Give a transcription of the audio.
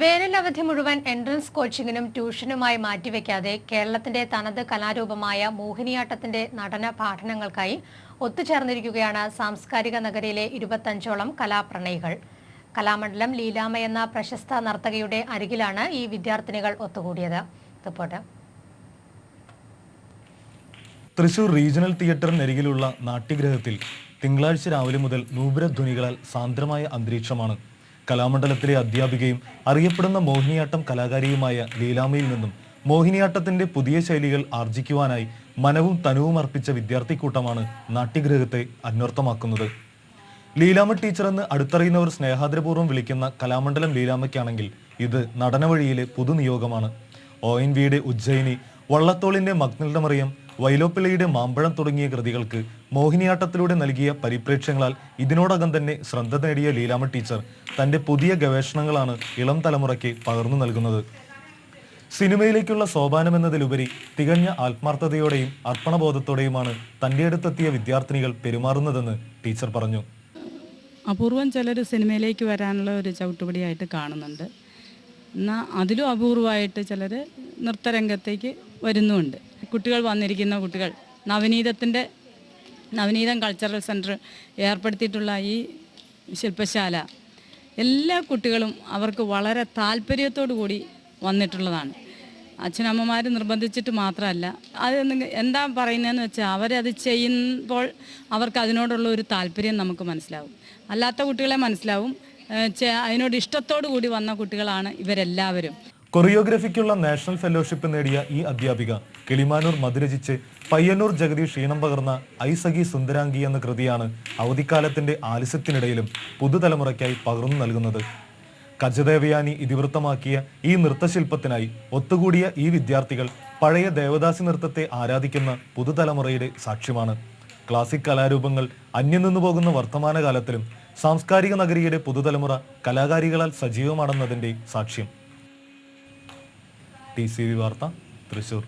വേനൽ അവധി മുഴുവൻ എൻട്രൻസ് കോച്ചിങ്ങിനും ട്യൂഷനുമായി മാറ്റിവെക്കാതെ കേരളത്തിന്റെ തനത് കലാരൂപമായ മോഹിനിയാട്ടത്തിന്റെ നടന പാഠനങ്ങൾക്കായി ഒത്തുചേർന്നിരിക്കുകയാണ് സാംസ്കാരിക നഗരിയിലെ ഇരുപത്തഞ്ചോളം കലാപ്രണയികൾ. കലാമണ്ഡലം ലീലാമ എന്ന പ്രശസ്ത നർത്തകയുടെ അരികിലാണ് ഈ വിദ്യാർത്ഥിനികൾ ഒത്തുകൂടിയത്. റിപ്പോർട്ട്. തൃശൂർ റീജിയണൽ തിയേറ്ററിനരികിലുള്ള നാട്യഗ്രഹത്തിൽ തിങ്കളാഴ്ച രാവിലെ മുതൽ നൂപുരധ്വനികളാൽ സാന്ദ്രമായ അന്തരീക്ഷമാണ് കലാമണ്ഡലത്തിലെ അധ്യാപികയും അറിയപ്പെടുന്ന മോഹിനിയാട്ടം കലാകാരിയുമായ ലീലാമയിൽ നിന്നും മോഹിനിയാട്ടത്തിന്റെ പുതിയ ശൈലികൾ ആർജിക്കുവാനായി മനവും തനുവും അർപ്പിച്ച വിദ്യാർത്ഥിക്കൂട്ടമാണ് നാട്യഗ്രഹത്തെ അന്വർത്ഥമാക്കുന്നത്. ലീലാമ ടീച്ചർ എന്ന് അടുത്തറിയുന്നവർ സ്നേഹാദരപൂർവം വിളിക്കുന്ന കലാമണ്ഡലം ലീലാമയ്ക്കാണെങ്കിൽ ഇത് നടനവഴിയിലെ പുതുനിയോഗമാണ്. ഒ എൻ വിയുടെ ഉജ്ജയിനി വള്ളത്തോളിന്റെ മഗ്നൽഡ മറിയം വൈലോപ്പിള്ളയുടെ മാമ്പഴം തുടങ്ങിയ കൃതികൾക്ക് മോഹിനിയാട്ടത്തിലൂടെ നൽകിയ പരിപ്രേക്ഷ്യങ്ങളാൽ ഇതിനോടകം തന്നെ ശ്രദ്ധ നേടിയ ലീലാമ ടീച്ചർ തന്റെ പുതിയ ഗവേഷണങ്ങളാണ് ഇളം തലമുറയ്ക്ക് പകർന്നു നൽകുന്നത്. സിനിമയിലേക്കുള്ള സോപാനമെന്നതിലുപരി തികഞ്ഞ ആത്മാർത്ഥതയോടെയും അർപ്പണബോധത്തോടെയുമാണ് തന്റെ അടുത്തെത്തിയ വിദ്യാർത്ഥിനികൾ പെരുമാറുന്നതെന്ന് ടീച്ചർ പറഞ്ഞു. അപൂർവം ചിലർ സിനിമയിലേക്ക് വരാനുള്ള ഒരു ചവിട്ടുപടിയായിട്ട് കാണുന്നുണ്ട്. എന്നാൽ അതിലും അപൂർവമായിട്ട് ചിലർ നൃത്തരംഗത്തേക്ക് വരുന്നുമുണ്ട്. കുട്ടികൾ വന്നിരിക്കുന്ന കുട്ടികൾ. നവനീതത്തിന്റെ നവനീതം കൾച്ചറൽ സെന്റർ ഏർപ്പെടുത്തിയിട്ടുള്ള ഈ ശില്പശാല. എല്ലാ കുട്ടികളും അവർക്ക് വളരെ താല്പര്യത്തോടു കൂടി വന്നിട്ടുള്ളതാണ്. അച്ഛനമ്മമാർ നിർബന്ധിച്ചിട്ട് മാത്രമല്ല അത് എന്താ പറയുന്നതെന്ന് വെച്ചാൽ അവരത് ചെയ്യുമ്പോൾ അവർക്ക് അതിനോടുള്ള ഒരു താല്പര്യം നമുക്ക് മനസ്സിലാവും. അല്ലാത്ത കുട്ടികളെ മനസ്സിലാവും. അതിനോട് ഇഷ്ടത്തോടു കൂടി വന്ന കുട്ടികളാണ് ഇവരെല്ലാവരും. കൊറിയോഗ്രഫിക്കുള്ള നാഷണൽ ഫെലോഷിപ്പ് നേടിയ ഈ അധ്യാപിക കിളിമാനൂർ മതിരചിച്ച് പയ്യന്നൂർ ജഗദീഷ് ഈണം പകർന്ന ഐസഖി സുന്ദരാംഗി എന്ന കൃതിയാണ് അവധിക്കാലത്തിന്റെ ആലസ്യത്തിനിടയിലും പുതുതലമുറയ്ക്കായി പകർന്നു നൽകുന്നത്. കജദേവയാനി ഇതിവൃത്തമാക്കിയ ഈ നൃത്തശില്പത്തിനായി ഒത്തുകൂടിയ ഈ വിദ്യാർത്ഥികൾ പഴയ ദേവദാസി നൃത്തത്തെ ആരാധിക്കുന്ന പുതുതലമുറയുടെ സാക്ഷ്യമാണ്. ക്ലാസിക് കലാരൂപങ്ങൾ അന്യം നിന്നു പോകുന്ന വർത്തമാനകാലത്തിലും സാംസ്കാരിക നഗരിയുടെ പുതുതലമുറ കലാകാരികളാൽ സജീവമാണെന്നതിന്റെ സാക്ഷ്യം. ടി സി വി വാർത്ത തൃശൂർ.